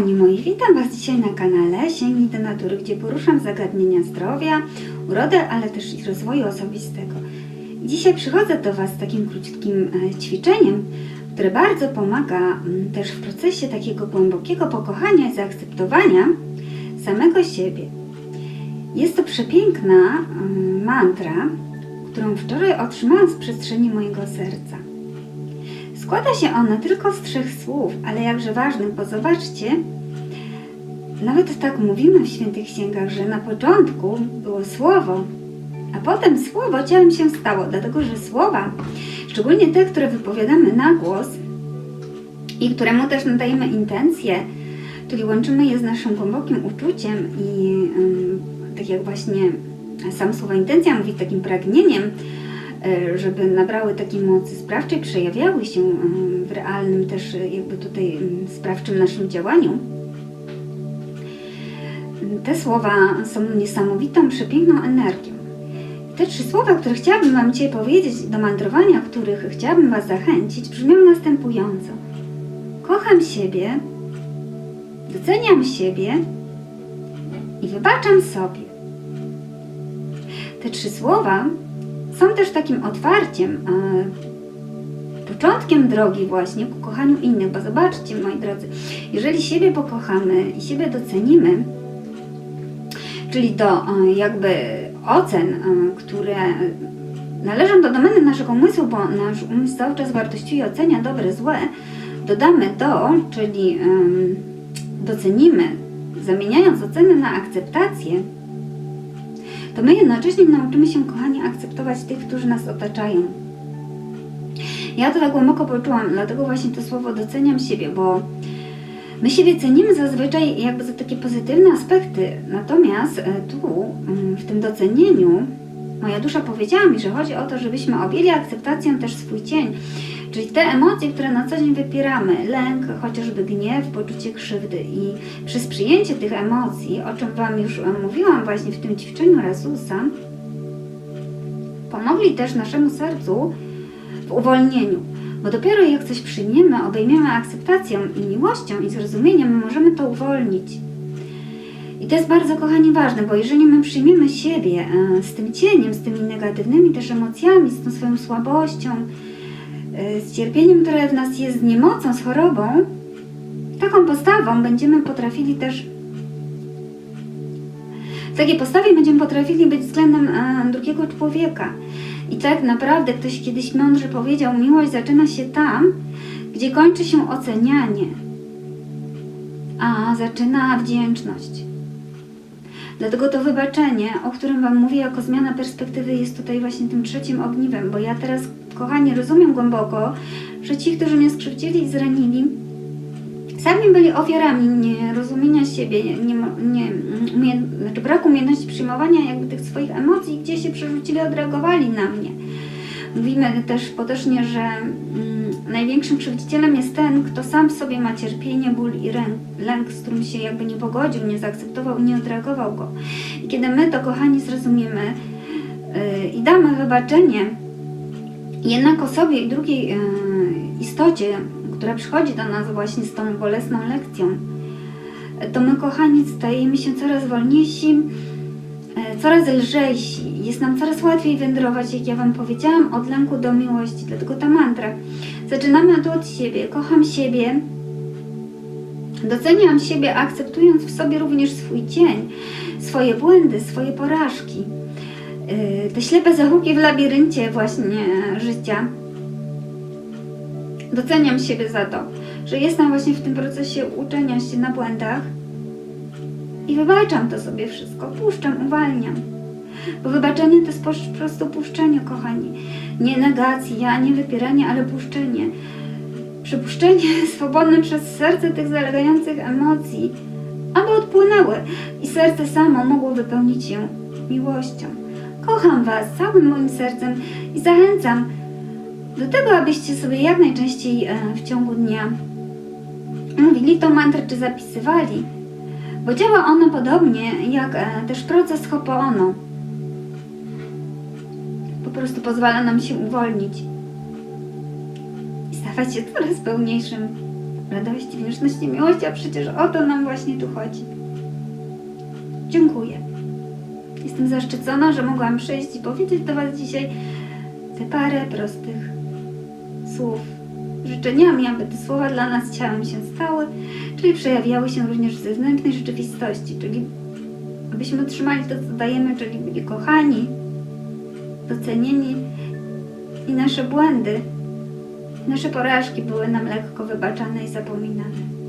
Kochani moi, witam Was dzisiaj na kanale Sięgnij do Natury, gdzie poruszam zagadnienia zdrowia, urody, ale też i rozwoju osobistego. Dzisiaj przychodzę do Was z takim króciutkim e, ćwiczeniem, które bardzo pomaga też w procesie takiego głębokiego pokochania i zaakceptowania samego siebie. Jest to przepiękna mantra, którą wczoraj otrzymałam z przestrzeni mojego serca. Składa się ona tylko z trzech słów, ale jakże ważnych, bo zobaczcie, nawet tak mówimy w świętych księgach, że na początku było słowo, a potem słowo ciałem się stało, dlatego że słowa, szczególnie te, które wypowiadamy na głos i któremu też nadajemy intencje, czyli łączymy je z naszym głębokim uczuciem i tak jak właśnie sam słowo intencja mówi takim pragnieniem, e, żeby nabrały takiej mocy sprawczej, przejawiały się w realnym też jakby tutaj ym, sprawczym naszym działaniu. Te słowa są niesamowitą, przepiękną energią. Te trzy słowa, które chciałabym Wam dzisiaj powiedzieć, do mantrowania, których chciałabym Was zachęcić, brzmią następująco. Kocham siebie, doceniam siebie i wybaczam sobie. Te trzy słowa są też takim otwarciem, początkiem drogi właśnie ku kochaniu innych, bo zobaczcie, moi drodzy, jeżeli siebie pokochamy i siebie docenimy, czyli do e, jakby ocen, e, które należą do domeny naszego umysłu, bo nasz umysł cały czas wartościuje, ocenia dobre, złe, dodamy do, czyli docenimy, zamieniając oceny na akceptację, to my jednocześnie nauczymy się, kochani, akceptować tych, którzy nas otaczają. Ja to tak głęboko poczułam, dlatego właśnie to słowo doceniam siebie, bo my siebie cenimy zazwyczaj jakby za takie pozytywne aspekty, natomiast e, tu, mm, w tym docenieniu, moja dusza powiedziała mi, że chodzi o to, żebyśmy objęli akceptacją też swój cień, czyli te emocje, które na co dzień wypieramy, lęk, chociażby gniew, poczucie krzywdy i przez przyjęcie tych emocji, o czym Wam już e, mówiłam właśnie w tym ćwiczeniu Razusa, pomogli też naszemu sercu w uwolnieniu. Bo dopiero jak coś przyjmiemy, obejmiemy akceptacją i miłością i zrozumieniem, my możemy to uwolnić. I to jest bardzo, kochani, ważne, bo jeżeli my przyjmiemy siebie e, z tym cieniem, z tymi negatywnymi też emocjami, z tą swoją słabością, e, z cierpieniem, które w nas jest, z niemocą, z chorobą, taką postawą będziemy potrafili też w takiej postawie będziemy potrafili być względem e, drugiego człowieka. I tak naprawdę ktoś kiedyś mądrze powiedział, miłość zaczyna się tam, gdzie kończy się ocenianie, a zaczyna wdzięczność. Dlatego to wybaczenie, o którym Wam mówię jako zmiana perspektywy, jest tutaj właśnie tym trzecim ogniwem, bo ja teraz, kochani, rozumiem głęboko, że ci, którzy mnie skrzywdzili i zranili, sami byli ofiarami nierozumienia siebie, nie, nie, umie, znaczy braku umiejętności przyjmowania jakby tych swoich emocji, gdzie się przerzucili, odreagowali na mnie. Mówimy też potocznie, że mm, największym krzywdzicielem jest ten, kto sam w sobie ma cierpienie, ból i lęk, lęk, z którym się jakby nie pogodził, nie zaakceptował i nie odreagował go. I kiedy my to, kochani, zrozumiemy yy, i damy wybaczenie jednak osobie i drugiej yy, istocie, która przychodzi do nas właśnie z tą bolesną lekcją, to my, kochani, stajemy się coraz wolniejsi, e, coraz lżejsi. Jest nam coraz łatwiej wędrować, jak ja Wam powiedziałam, od lęku do miłości. Dlatego ta mantra. Zaczynamy od siebie. Kocham siebie. Doceniam siebie, akceptując w sobie również swój cień, swoje błędy, swoje porażki. E, Te ślepe zahuki w labiryncie właśnie życia. Doceniam siebie za to, że jestem właśnie w tym procesie uczenia się na błędach i wybaczam to sobie wszystko, puszczam, uwalniam. Bo wybaczenie to jest po prostu puszczenie, kochani. Nie negacja, nie wypieranie, ale puszczenie. Przepuszczenie swobodne przez serce tych zalegających emocji, aby odpłynęły i serce samo mogło wypełnić się miłością. Kocham Was całym moim sercem i zachęcam do tego, abyście sobie jak najczęściej e, w ciągu dnia mówili tą mantrę czy zapisywali, bo działa ono podobnie jak e, też proces Hopo'ono. Po prostu pozwala nam się uwolnić i stawać się coraz pełniejszym radości, wdzięczności, miłości, a przecież o to nam właśnie tu chodzi. Dziękuję. Jestem zaszczycona, że mogłam przyjść i powiedzieć do Was dzisiaj te parę prostych słów. Życzeniami, aby te słowa dla nas ciałem się stały, czyli przejawiały się również w zewnętrznej rzeczywistości, czyli abyśmy otrzymali to, co dajemy, czyli byli kochani, docenieni i nasze błędy, nasze porażki były nam lekko wybaczane i zapominane.